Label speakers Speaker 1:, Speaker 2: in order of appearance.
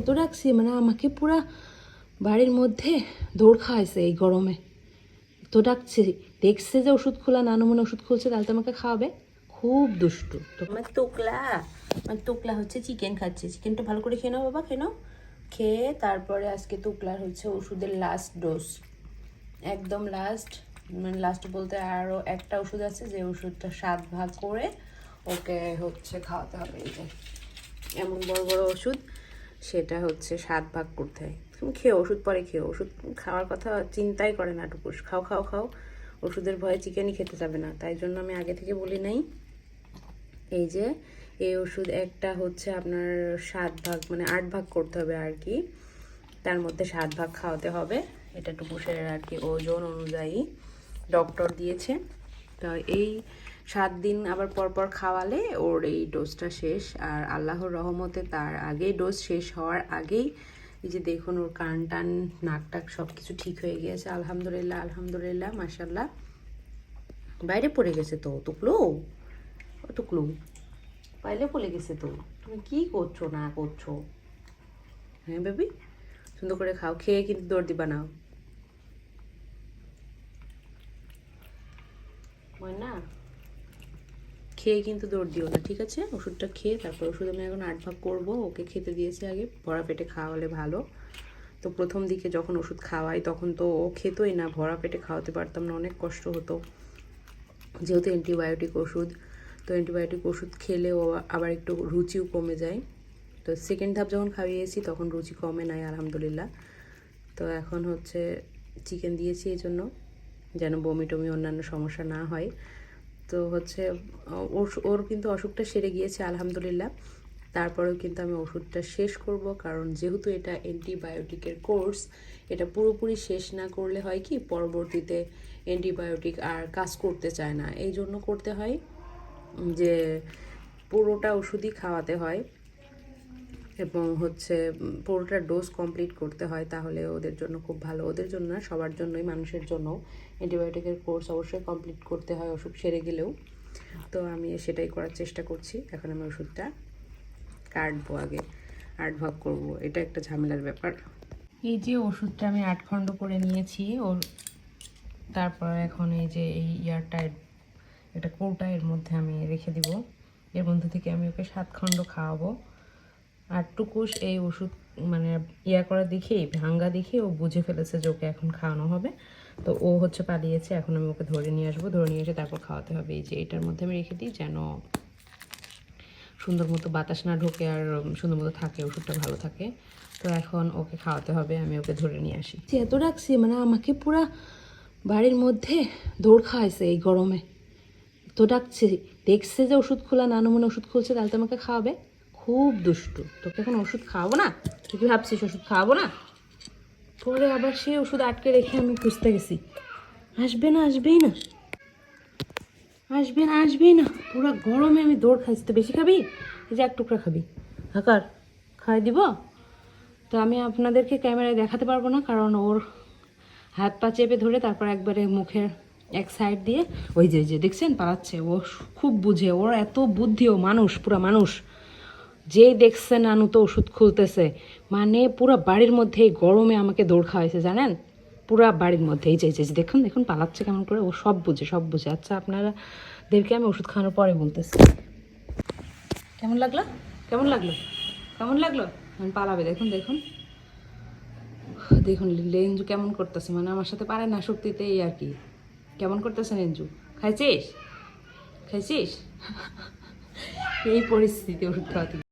Speaker 1: এত রাখছি মানে আমাকে পুরা বাড়ির মধ্যে দৌড় খাওয়াইছে এই গরমে। তো ডাকছে, দেখছে যে ওষুধ খোলা নানু মনে ওষুধ খুলছে, তাহলে তো আমাকে খাওয়াবে। খুব দুষ্টু। আমার তোকলা আমার তোকলা হচ্ছে চিকেন খাচ্ছে। চিকেনটা ভালো করে খেয়ে নাও বাবা, খেয়ে নাও। খেয়ে তারপরে আজকে তোকলার হচ্ছে ওষুধের লাস্ট ডোজ একদম লাস্ট মানে লাস্ট বলতে আরও একটা ওষুধ আছে, যে ওষুধটা সাত ভাগ করে ওকে হচ্ছে খাওয়াতে হবে। এই যে, এমন বড় বড় ওষুধ। সেটা হচ্ছে সাত ভাগ করতে হয়। তুমি খেয়ে ওষুধ পরে খেও ওষুধ খাওয়ার কথা চিন্তাই করে না টুকুস। খাও খাও খাও। ওষুধের ভয়ে চিকেনই খেতে যাবে না। তাই জন্য আমি আগে থেকে বলি নাই। এই যে, এই ওষুধ একটা হচ্ছে আপনার সাত ভাগ মানে আট ভাগ করতে হবে আর কি। তার মধ্যে সাত ভাগ খাওয়াতে হবে। এটা টুকুসের আর কি ওজন অনুযায়ী ডক্টর দিয়েছে। তো এই সাত দিন আবার পরপর খাওয়ালে ওর এই ডোজটা শেষ। আর আল্লাহর রহমতে তার আগেই ডোজ শেষ হওয়ার আগেই এই যে দেখুন ওর কান টান, নাক টাক সব কিছু ঠিক হয়ে গিয়েছে। আলহামদুলিল্লাহ আলহামদুলিল্লাহ মাসাল্লাহ বাইরে পড়ে গেছে তো টুকলো ও বাইরে পড়ে গেছে তো। তুমি কি করছ, না করছ? হ্যাঁ বেবি, সুন্দর করে খাও, খেয়ে কিন্তু দৌড় দিবা না না খেয়ে কিন্তু দৌড় দিও না, ঠিক আছে? ওষুধটা খেয়ে তারপর ওষুধ আমি এখন আট ভাগ করব। ওকে খেতে দিয়েছি আগে, ভরা পেটে খাওয়ালে ভালো। তো প্রথম দিকে যখন ওষুধ খাওয়াই তখন তো ও খেতোই না, ভরা পেটে খাওয়াতে পারতাম না, অনেক কষ্ট হতো। যেহেতু অ্যান্টিবায়োটিক ওষুধ, তো অ্যান্টিবায়োটিক ওষুধ খেলেও আবার একটু রুচিও কমে যায়। তো সেকেন্ড ধাপ যখন খাইয়েছি তখন রুচি কমে নাই, আলহামদুলিল্লাহ। তো এখন হচ্ছে চিকেন দিয়েছি এই জন্য যেন বমি টমি অন্যান্য সমস্যা না হয়। তো হচ্ছে, ওর ওর কিন্তু অসুখটা সেরে গিয়েছে, আলহামদুলিল্লাহ। তারপরেও কিন্তু আমি ওষুধটা শেষ করব, কারণ যেহেতু এটা অ্যান্টিবায়োটিকের কোর্স, এটা পুরোপুরি শেষ না করলে হয় কি, পরবর্তীতে অ্যান্টিবায়োটিক আর কাজ করতে চায় না। এই জন্য করতে হয় যে পুরোটা ওষুধই খাওয়াতে হয়। এবং হচ্ছে পুরোটা ডোজ কমপ্লিট করতে হয় তাহলে ওদের জন্য খুব ভালো। ওদের জন্য না, সবার জন্যই, মানুষের জন্য অ্যান্টিবায়োটিকের কোর্স অবশ্যই কমপ্লিট করতে হয় অসুখ সেরে গেলেও। তো আমি সেটাই করার চেষ্টা করছি। এখন আমি ওষুধটা কাটবো আগে আট ভাগ করব। এটা একটা ঝামেলার ব্যাপার। এই যে ওষুধটা আমি আট খণ্ড করে নিয়েছি, ওর তারপর এখন এই যে এই ইয়ারটা এটা কৌটা এর মধ্যে আমি রেখে দিব। এর মধ্যে থেকে আমি ওকে সাত খণ্ড খাওয়াবো। আর টুকুস এই ওষুধ মানে ইয়া করা দেখে ভাঙ্গা দেখে ও বুঝে ফেলেছে যে ওকে এখন খাওয়ানো হবে। তো ও হচ্ছে পালিয়েছে, এখন আমি ওকে ধরে নিয়ে আসব। ধরে নিয়ে এসে তারপর খাওয়াতে হবে। এই যে এটার মধ্যে আমি রেখে দিই যেন সুন্দর মতো বাতাস না ঢোকে আর সুন্দর মতো থাকে, ওষুধটা ভালো থাকে। তো এখন ওকে খাওয়াতে হবে, আমি ওকে ধরে নিয়ে আসি। এত রাখছি মানে আমাকে পুরা বাড়ির মধ্যে দৌড় খাওয়াইছে এই গরমে। তো ডাকছে, দেখছে যে ওষুধ খোলা নানু মনে ওষুধ খুলছে, তাহলে তো আমাকে খাওয়াবে। খুব দুষ্টু। তোকে এখন ওষুধ খাওয়াবো না? তুই কি ভাবছিস ওষুধ খাওয়াবো না? পরে আবার সে ওষুধ আটকে রেখে আমি খুঁজতে গেছি। আসবে না, আসবেই না। আসবে না, আসবেই না। পুরো গরমে আমি দৌড় খাইছি। তো বেশি খাবি? এই যে এক টুকরা খাবি। হাকার খাই দিব। তো আমি আপনাদেরকে ক্যামেরায় দেখাতে পারব না, কারণ ওর হাত পা চেপে ধরে তারপর একবারে মুখের এক সাইড দিয়ে ওই যে যে, দেখছেন? পালাচ্ছে। ও খুব বুঝে। ওর এত বুদ্ধি, ও মানুষ, পুরা মানুষ। যেই দেখছে নানু তো ওষুধ খুলতেছে মানে পুরো বাড়ির মধ্যে এই গরমে আমাকে দৌড় খাওয়াইছে, জানেন? পুরা বাড়ির মধ্যে, এই যে দেখুন দেখুন, পালাচ্ছে কেমন করে, ও সব বুঝে সব বুঝে। আচ্ছা আপনারা আপনারাদেরকে আমি ওষুধ খাওয়ানোর পরে বলতেছি। কেমন লাগল? কেমন লাগল? কেমন লাগল? পালাবে, দেখুন দেখুন। দেখুন লেঞ্জু কেমন করতেছে মানে আমার সাথে পারে না শক্তিতে এই আর কি। কেমন করতেছে লেঞ্জু খাইছিস? খাইছিস? এই পরিস্থিতি ওষুধ খাওয়াতে